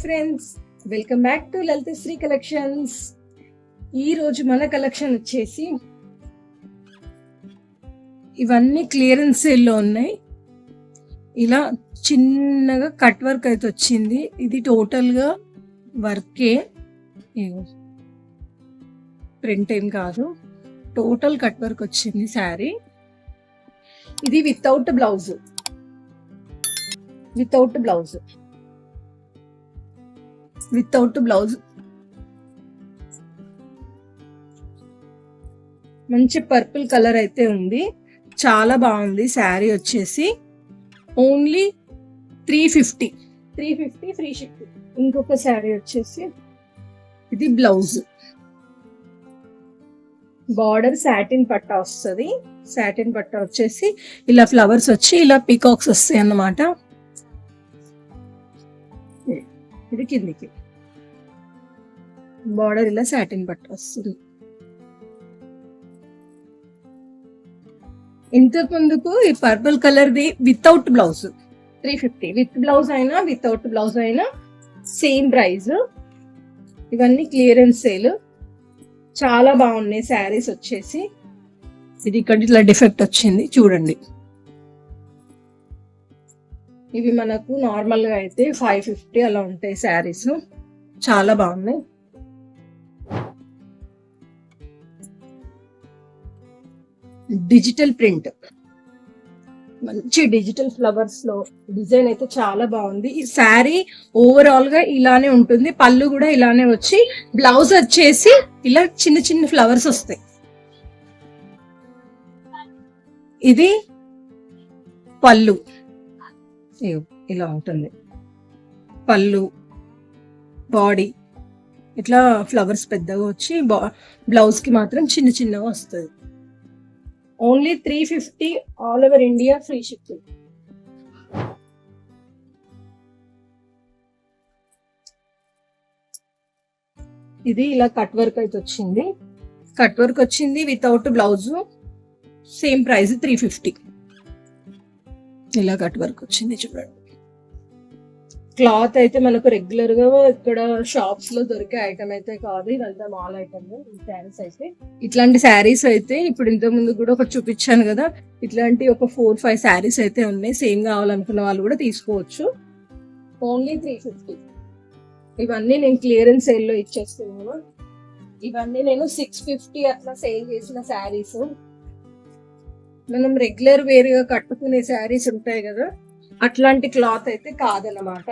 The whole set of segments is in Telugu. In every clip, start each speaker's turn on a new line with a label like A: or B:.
A: Friends welcome back to Lalitha Sri collections ఈ రోజు మన కలెక్షన్ వచ్చేసి ఇవన్నీ క్లియరెన్స్ సేల్లో ఉన్నాయి. ఇలా చిన్నగా కట్ వర్క్ అయితే వచ్చింది. ఇది టోటల్గా వర్కే ప్రింట్ ఏం. కాదు. టోటల్ కట్ వర్క్ వచ్చింది శారీ ఇది without blouse without blouse without blouse. మంచి పర్పుల్ కలర్ అయితే ఉంది. చాలా బాగుంది శారీ వచ్చేసి. Only three fifty. Three fifty free shipping ఇంకొక శారీ వచ్చేసి. ఇది బ్లౌజ్. బార్డర్ సాటిన్ పట్ట వస్తుంది. సాటిన్ పట్ట వచ్చేసి. ఇలా ఫ్లవర్స్ వచ్చి ఇలా పీకాక్స్ వస్తాయి అన్నమాట ఇది కిందికి. బార్డర్ ఇలా సాటిన్ పట్టు వస్తుంది. ఇంతకు ముందుకు ఈ పర్పుల్ కలర్ది without blouse three fifty with blouse అయినా వితౌట్ బ్లౌజ్ అయినా సేమ్ ప్రైస్ ఇవన్నీ క్లియరెన్స్ సేల్ చాలా బాగున్నాయి శారీస్ వచ్చేసి. ఇది ఇక్కడ ఇట్లా డిఫెక్ట్ వచ్చింది చూడండి. ఇవి మనకు నార్మల్గా అయితే ఫైవ్ ఫిఫ్టీ అలా ఉంటాయి శారీస్ చాలా బాగున్నాయి. Digital print. మంచి డిజిటల్ ఫ్లవర్స్లో డిజైన్ అయితే చాలా బాగుంది. ఈ శారీ ఓవరాల్గా ఇలానే ఉంటుంది. పళ్ళు కూడా ఇలానే వచ్చి బ్లౌజ్ వచ్చేసి ఇలా చిన్న చిన్న ఫ్లవర్స్ వస్తాయి. ఇది పళ్ళు. ఇలా ఉంటుంది. పళ్ళు బాడీ ఇట్లా ఫ్లవర్స్ పెద్దగా వచ్చి బ్లౌజ్కి మాత్రం చిన్న చిన్నగా వస్తుంది. Only three fifty all over India free shipping. ఇది ఇలా కట్ వర్క్ అయితే వచ్చింది. కట్ వర్క్ వచ్చింది without blouse. Same price three fifty. ఇలా కట్ వర్క్ వచ్చింది చూడండి. క్లాత్ అయితే మనకు రెగ్యులర్గా ఇక్కడ షాప్స్లో దొరికే ఐటమ్ అయితే కాదు. ఇదంతా మాల్ ఐటమ్ శారీస్ అయితే. ఇట్లాంటి శారీస్ అయితే ఇప్పుడు ఇంత ముందు కూడా ఒకటి చూపించాను కదా. ఇట్లాంటి ఒక ఫోర్ ఫైవ్ శారీస్ అయితే ఉన్నాయి. సేమ్ కావాలనుకున్న వాళ్ళు కూడా తీసుకోవచ్చు. ఓన్లీ త్రీ ఫిఫ్టీ ఇవన్నీ నేను క్లియరెన్స్ సేల్లో ఇచ్చేస్తున్నాను. ఇవన్నీ నేను సిక్స్ ఫిఫ్టీ అట్లా సేల్ చేసిన శారీస్ మనం రెగ్యులర్ వేరుగా కట్టుకునే శారీస్ ఉంటాయి కదా. అట్లాంటి క్లాత్ అయితే కాదన్నమాట.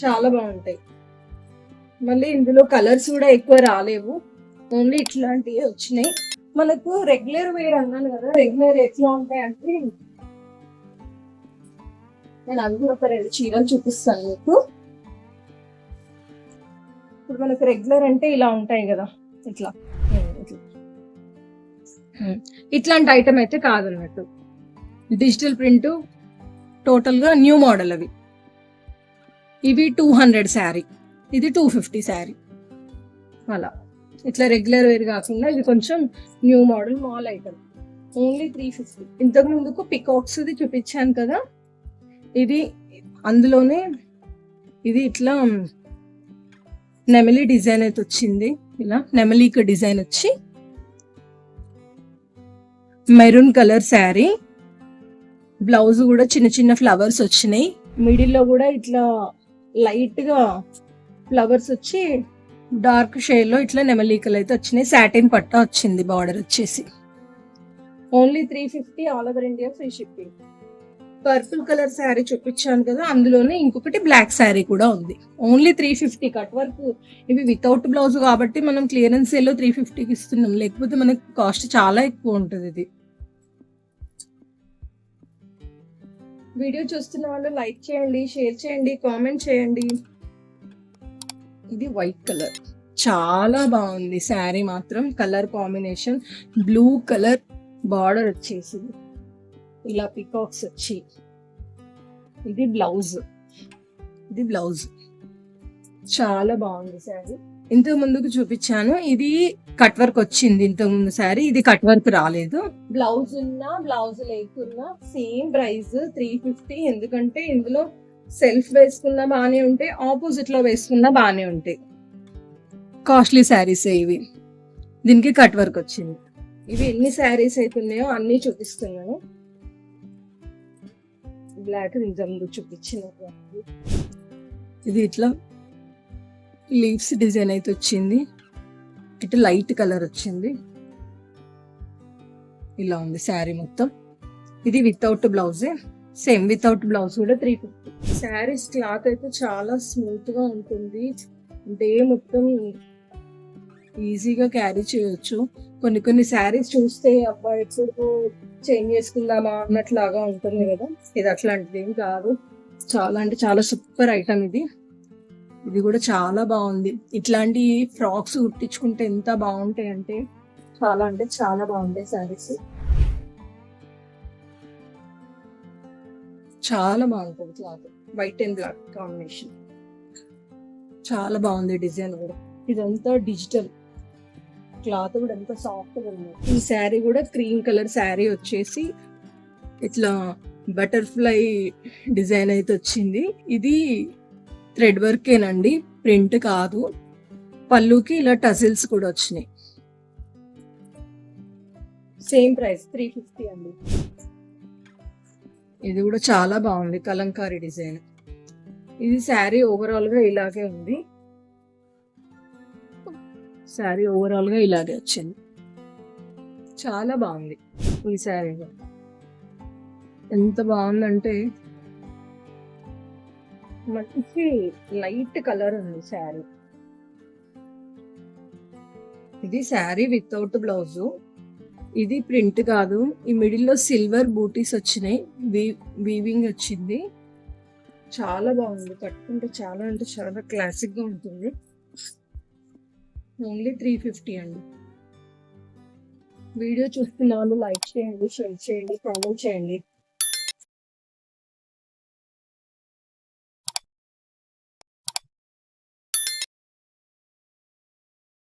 A: చాలా బాగుంటాయి. మళ్ళీ ఇందులో కలర్స్ కూడా ఎక్కువ రాలేవు. ఓన్లీ ఇట్లాంటివి వచ్చినాయి. మనకు రెగ్యులర్ వేర్ అన్నాను కదా రెగ్యులర్ ఎట్లా ఉంటాయి అంటే నేను అవి ఒక రెండు చీరలు చూపిస్తాను మీకు. ఇప్పుడు మనకు రెగ్యులర్ అంటే ఇలా ఉంటాయి కదా ఇట్లా. ఇట్లా. ఇట్లాంటి ఐటమ్ అయితే కాదన్నట్టు. డిజిటల్ ప్రింట్ టోటల్గా న్యూ మోడల్ అవి. ఇవి టూ హండ్రెడ్ శారీ. ఇది టూ ఫిఫ్టీ శారీ. అలా. ఇట్లా రెగ్యులర్ వేర్ కాకుండా ఇది కొంచెం న్యూ మోడల్ మాల్ ఐటమ్. Only three fifty. ఇంతకు ముందుకు పికాక్స్ది చూపించాను కదా. ఇది అందులోనే ఇది ఇట్లా నెమలి డిజైన్ అయితే వచ్చింది. ఇలా నెమలిక డిజైన్ వచ్చి మెరూన్ కలర్ శారీ. బ్లౌజ్ కూడా చిన్న చిన్న ఫ్లవర్స్ వచ్చినాయి. మిడిల్లో కూడా ఇట్లా లైట్గా ఫ్లవర్స్ వచ్చి డార్క్ షేడ్లో ఇట్లా నెమలీకలు అయితే వచ్చినాయి. సాటిన్ పట్టా వచ్చింది బార్డర్ వచ్చేసి. Only three fifty all over India free shipping. Purple colour saree చూపించాను కదా అందులోనే ఇంకొకటి బ్లాక్ శారీ కూడా ఉంది. Only three fifty cut work. ఇవి వితౌట్ బ్లౌజ్ కాబట్టి మనం క్లియరెన్స్ సేల్లో త్రీ ఫిఫ్టీకి ఇస్తున్నాం. లేకపోతే మనకి కాస్ట్ చాలా ఎక్కువ ఉంటుంది ఇది. వీడియో చూస్తున్న వాళ్ళు లైక్ చేయండి షేర్ చేయండి కామెంట్ చేయండి. ఇది వైట్ కలర్. చాలా బాగుంది. శారీ మాత్రం colour combination. Blue colour border వచ్చేసి ఇలా పికాక్స్ వచ్చి. ఇది బ్లౌజ్. ఇది బ్లౌజ్. చాలా బాగుంది శారీ ఇంతకు ముందుకు చూపించాను. ఇది కట్ వర్క్ వచ్చింది ఇంతకు ముందు శారీ ఇది కట్ వర్క్ రాలేదు. బ్లౌజ్ ఉన్నా బ్లౌజ్ లేకున్నా సేమ్ ప్రైస్ త్రీ ఫిఫ్టీ. ఎందుకంటే ఇందులో సెల్ఫ్ వేసుకున్నా బాగానే ఉంటాయి ఆపోజిట్లో వేసుకున్నా బాగానే ఉంటాయి. కాస్ట్లీ శారీస్ ఇవి. దీనికి కట్ వర్క్ వచ్చింది. ఇవి ఎన్ని శారీస్ అవుతున్నాయో అన్ని చూపిస్తున్నాను. బ్లాక్ నిజం చూపించిన. ఇది ఇట్లా లీవ్స్ డిజైన్ అయితే వచ్చింది. ఇటు లైట్ కలర్ వచ్చింది. ఇలా ఉంది శారీ మొత్తం. ఇది వితౌట్ బ్లౌజే. సేమ్ వితౌట్ బ్లౌజ్ కూడా త్రీ ఫిఫ్టీ శారీస్ క్లాత్ అయితే చాలా స్మూత్గా ఉంటుంది. డే మొత్తం ఈజీగా క్యారీ చేయొచ్చు. కొన్ని కొన్ని శారీస్ చూస్తే అబ్బా ఎప్పుడు చేంజ్ చేసుకుందామా అన్నట్లాగా ఉంటుంది కదా. ఇది అట్లాంటిది ఏం కాదు. చాలా అంటే చాలా సూపర్ ఐటమ్ ఇది. ఇది కూడా చాలా బాగుంది. ఇట్లాంటి ఫ్రాక్స్ కుట్టించుకుంటే ఎంత బాగుంటాయి అంటే చాలా అంటే చాలా బాగుంటాయి శారీస్. చాలా బాగుంటుంది cloth. White and black combination చాలా బాగుంది డిజైన్ కూడా. ఇదంతా డిజిటల్. క్లాత్ కూడా ఎంత సాఫ్ట్గా ఉంది. ఈ శారీ కూడా క్రీమ్ కలర్ శారీ వచ్చేసి ఇట్లా బటర్ఫ్లై డిజైన్ అయితే వచ్చింది. ఇది థ్రెడ్ వర్కేనండి ప్రింట్ కాదు. పళ్ళుకి ఇలా టజిల్స్ కూడా వచ్చినాయి. సేమ్ ప్రైస్ త్రీ ఫిఫ్టీ అండి. ఇది కూడా చాలా బాగుంది కలంకారీ డిజైన్. ఇది శారీ ఓవరాల్గా ఇలాగే ఉంది. శారీ ఓవరాల్గా ఇలాగే వచ్చింది. చాలా బాగుంది ఈ శారీ కూడా. ఎంత బాగుందంటే మంచి లైట్ కలర్ ఉంది శారీ. ఇది శారీ వితౌట్ బ్లౌజ్. ఇది ప్రింట్ కాదు. ఈ మిడిల్లో సిల్వర్ బూటీస్ వచ్చినాయి. వీవింగ్ వచ్చింది. చాలా బాగుంది. కట్టుకుంటే చాలా అంటే చాలా క్లాసిక్గా ఉంటుంది. ఓన్లీ త్రీ ఫిఫ్టీ అండి. వీడియో చూస్తున్న వాళ్ళు లైక్ చేయండి షేర్ చేయండి కామెంట్ చేయండి.